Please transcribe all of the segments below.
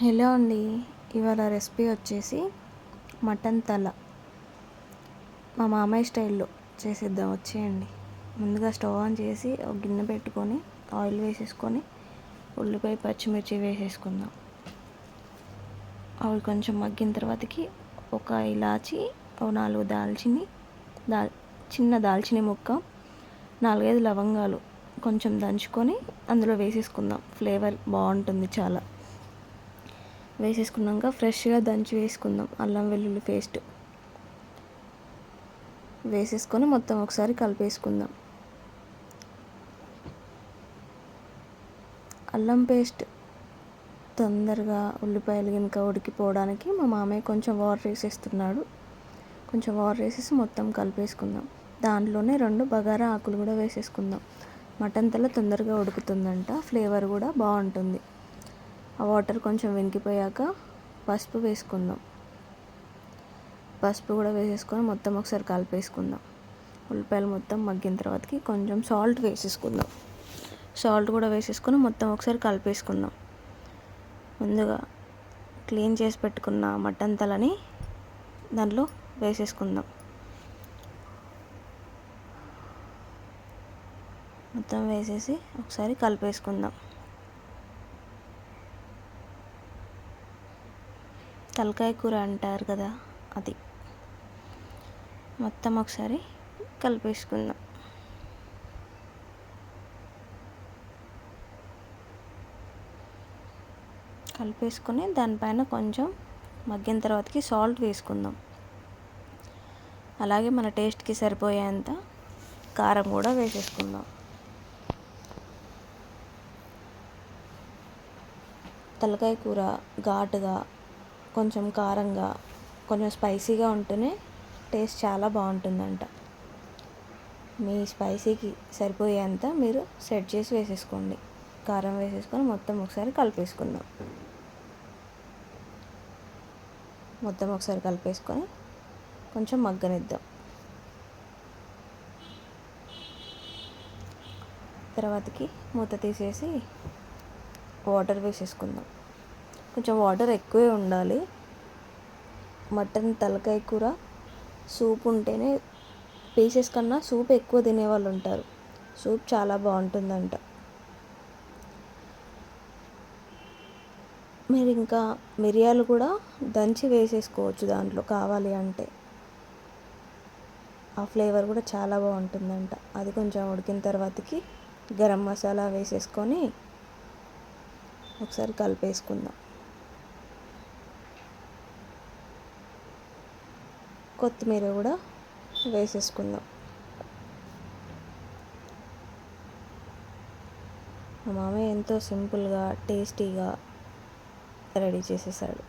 Hello అండి ఇవాళ recipe వచ్చేసి మటన్ తల. మా మామయ్య స్టైల్లో చేసేద్దాం వచ్చేయండి. ముందుగా స్టవ్ ఆన్ చేసి ఒక గిన్నె పెట్టుకొని ఆయిల్ వేసేసుకొని ఉల్లిపాయ పచ్చిమిర్చి వేసేసుకుందాం. అవి కొంచెం మగ్గిన తర్వాతకి ఒక ఇలాచి ఒక నాలుగు దాల్చిని దాల్ చిన్న దాల్చిన ముక్క నాలుగైదు లవంగాలు కొంచెం దంచుకొని అందులో వేసేసుకుందాం. ఫ్లేవర్ బాగుంటుంది చాలా. వేసేసుకున్నాక ఫ్రెష్గా దంచి వేసుకుందాం. అల్లం వెల్లుల్లి పేస్ట్ వేసేసుకొని మొత్తం ఒకసారి కలిపేసుకుందాం. అల్లం పేస్ట్ తొందరగా ఉల్లిపాయలు కనుక ఉడికిపోవడానికి మా మామయ్య కొంచెం వాటర్ వేసేస్తున్నాడు. కొంచెం వాటర్ వేసేసి మొత్తం కలిపేసుకుందాం. దాంట్లోనే రెండు బగారా ఆకులు కూడా వేసేసుకుందాం. మటన్ తల తొందరగా ఉడుకుతుందంట. ఫ్లేవర్ కూడా బాగుంటుంది. ఆ వాటర్ కొంచెం వెనికిపోయాక పసుపు వేసుకుందాం. పసుపు కూడా వేసేసుకొని మొత్తం ఒకసారి కలిపేసుకుందాం. ఉల్లిపాయలు మొత్తం మగ్గిన తర్వాతకి కొంచెం సాల్ట్ వేసేసుకుందాం. సాల్ట్ కూడా వేసేసుకొని మొత్తం ఒకసారి కలిపేసుకుందాం. ముందుగా క్లీన్ చేసి పెట్టుకున్న మటన్ తలని దాంట్లో వేసేసుకుందాం. మొత్తం వేసేసి ఒకసారి కలిపేసుకుందాం. తలకాయ కూర అంటారు కదా అది. మొత్తం ఒకసారి కలిపేసుకుందాం. కలిపేసుకొని దానిపైన కొంచెం మగ్గిన తర్వాతకి సాల్ట్ వేసుకుందాం. అలాగే మన టేస్ట్కి సరిపోయేంత కారం కూడా వేసేసుకుందాం. తలకాయ కూర ఘాటుగా కొంచెం కారంగా కొంచెం స్పైసీగా ఉంటేనే టేస్ట్ చాలా బాగుంటుందంట. మీ స్పైసీకి సరిపోయేంత మీరు సెట్ చేసి వేసేసుకోండి. కారం వేసేసుకొని మొత్తం ఒకసారి కలిపేసుకుందాం. మొత్తం ఒకసారి కలిపేసుకొని కొంచెం మగ్గనిద్దాం. తర్వాతకి మూత తీసేసి వాటర్ వేసేసుకుందాం. కొంచెం వాటర్ ఎక్కువే ఉండాలి. మటన్ తలకాయ కూర సూప్ ఉంటేనే పీసెస్ కన్నా సూప్ ఎక్కువ తినేవాళ్ళు ఉంటారు. సూప్ చాలా బాగుంటుందంట. మీరు ఇంకా మిరియాలు కూడా దంచి వేసేసుకోవచ్చు దాంట్లో కావాలి అంటే. ఆ ఫ్లేవర్ కూడా చాలా బాగుంటుందంట. అది కొంచెం ఉడికిన తర్వాతకి గరం మసాలా వేసేసుకొని ఒకసారి కలిపేసుకుందాం. కొత్తిమీర కూడా వేసేసుకుందాం. మా మామయ్య ఎంతో సింపుల్గా టేస్టీగా రెడీ చేసేసాడు.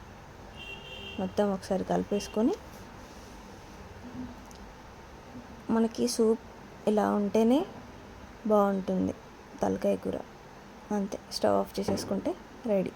మొత్తం ఒకసారి కలిపేసుకొని మనకి సూప్ ఇలా ఉంటేనే బాగుంటుంది తలకాయ కూర. అంతే స్టవ్ ఆఫ్ చేసేసుకుంటే రెడీ.